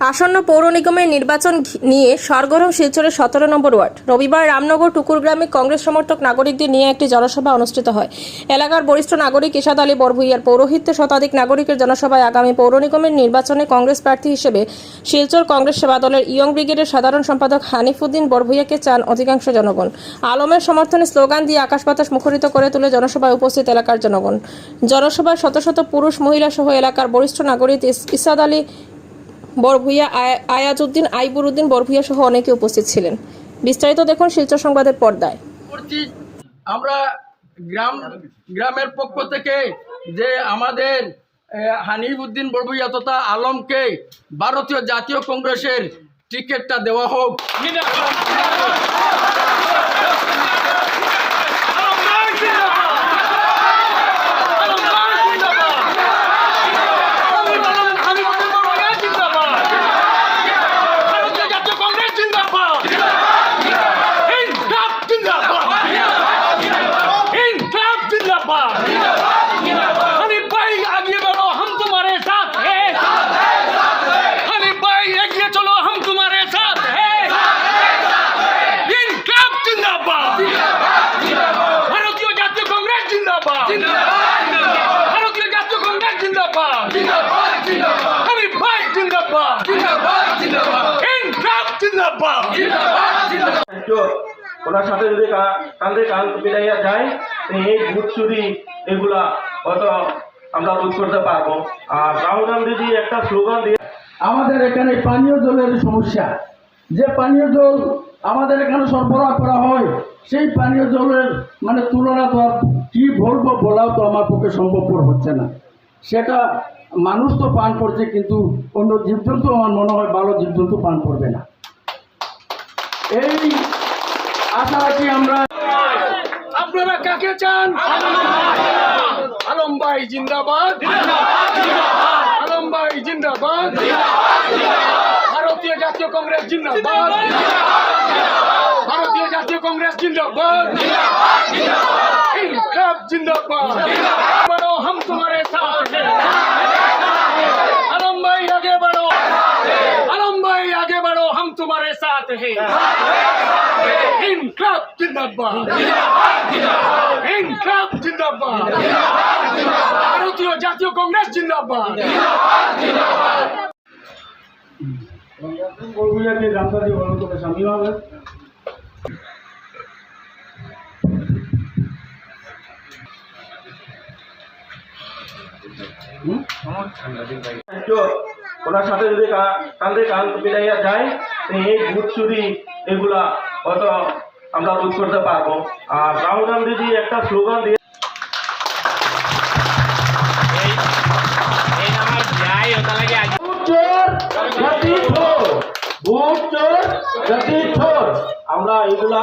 আসন্ন পৌর নিগমের নির্বাচন নিয়ে সরগরম শিলচরের সতেরো নম্বর ওয়ার্ড। রবিবার রামনগর টুকুরগ্রামে কংগ্রেস সমর্থক নাগরিকদের নিয়ে একটি জনসভা অনুষ্ঠিত হয়। এলাকার বরিষ্ঠ নাগরিক ইশাদ আলী বরভুইয়ার পৌরোহিত্যে শতাধিক নাগরিকের জনসভায় আগামী পৌর নিগমের নির্বাচনে কংগ্রেস প্রার্থী হিসেবে শিলচর কংগ্রেস সেবা দলের ইয়ং ব্রিগেডের সাধারণ সম্পাদক হানিফুদ্দিন বরভুইয়াকে চান অধিকাংশ জনগণ। আলমের সমর্থনে স্লোগান দিয়ে আকাশ বাতাস মুখরিত করে তুলে জনসভায় উপস্থিত এলাকার জনগণ। জনসভায় শত শত পুরুষ মহিলা সহ এলাকার বরিষ্ঠ নাগরিক ইস- ইসাদ আলী আয়- আয়াজউদ্দিন, আইবুরউদ্দিন বরভুইয়া সহ অনেকে উপস্থিত ছিলেন। বিস্তারিত দেখুন শিলচর সংবাদের পর্দায়। আমরা গ্রাম, গ্রামের পক্ষ থেকে যে আমাদের হানিফুদ্দিন বড়বুইয়া তথা আলমকে ভারতীয় জাতীয় কংগ্রেসের টিকিটটা দেওয়া হোক। जिंदाबाद हनी भाई आगे बढ़ो हम तुम्हारे साथ है हनी भाई आगे चलो हम तुम्हारे साथ है इनकलाब जिंदाबाद भारतीय जातीय कांग्रेस जिंदाबाद भारतीय जातीय कांग्रेस जिंदाबाद हनी भाई जिंदाबाद इनकलाब जिंदाबाद ওনার সাথে যদি কা- কাঁধে কান মিলাইয়া যায় এই ভূত চুরি এগুলা হয়তো আমরা রোধ করতে পারব। আর রাহুল গান্ধীজি একটা স্লোগান দিয়ে আমাদের এখানে পানীয় জলের সমস্যা। যে পানীয় জল আমাদের এখানে সরবরাহ করা হয়, সেই পানীয় জলের মানে তুলনা তো কী বলব বলাও তো আমার পক্ষে সম্ভবপর হচ্ছে না। সেটা মানুষ তো পান করছে, কিন্তু অন্য জীবজন্তু আমার মনে হয় ভালো জীবজন্তু পান করবে না। এই আশা রাখি আমরা আপনারা কাকে চান আলম ভাই জিন্দাবাদ আলম ভাই জিন্দাবাদ ভারতীয় জাতীয় কংগ্রেস জিন্দাবাদ ভারতীয় জাতীয় কংগ্রেস জিন্দাবাদ ইনকাব জিন্দাবাদ বড়ো হাম তোমারে সাথ আলম ভাই আগে বড়ো আলম ভাই আগে বড়ো হাম তোমারে সাথ হ্যাঁ ইনকলাব জিন্দাবাদ ইনকলাব জিন্দাবাদ ভারতীয় জাতীয় কংগ্রেস হবে ওনার সাথে যদি কাঁধে কান মিলাইয়া যায় এই ভূত চুরি এগুলা হয়তো আমরা রোধ করতে পারব। আর রাহুল গান্ধীজি একটা স্লোগান দিয়ে আমরা এগুলা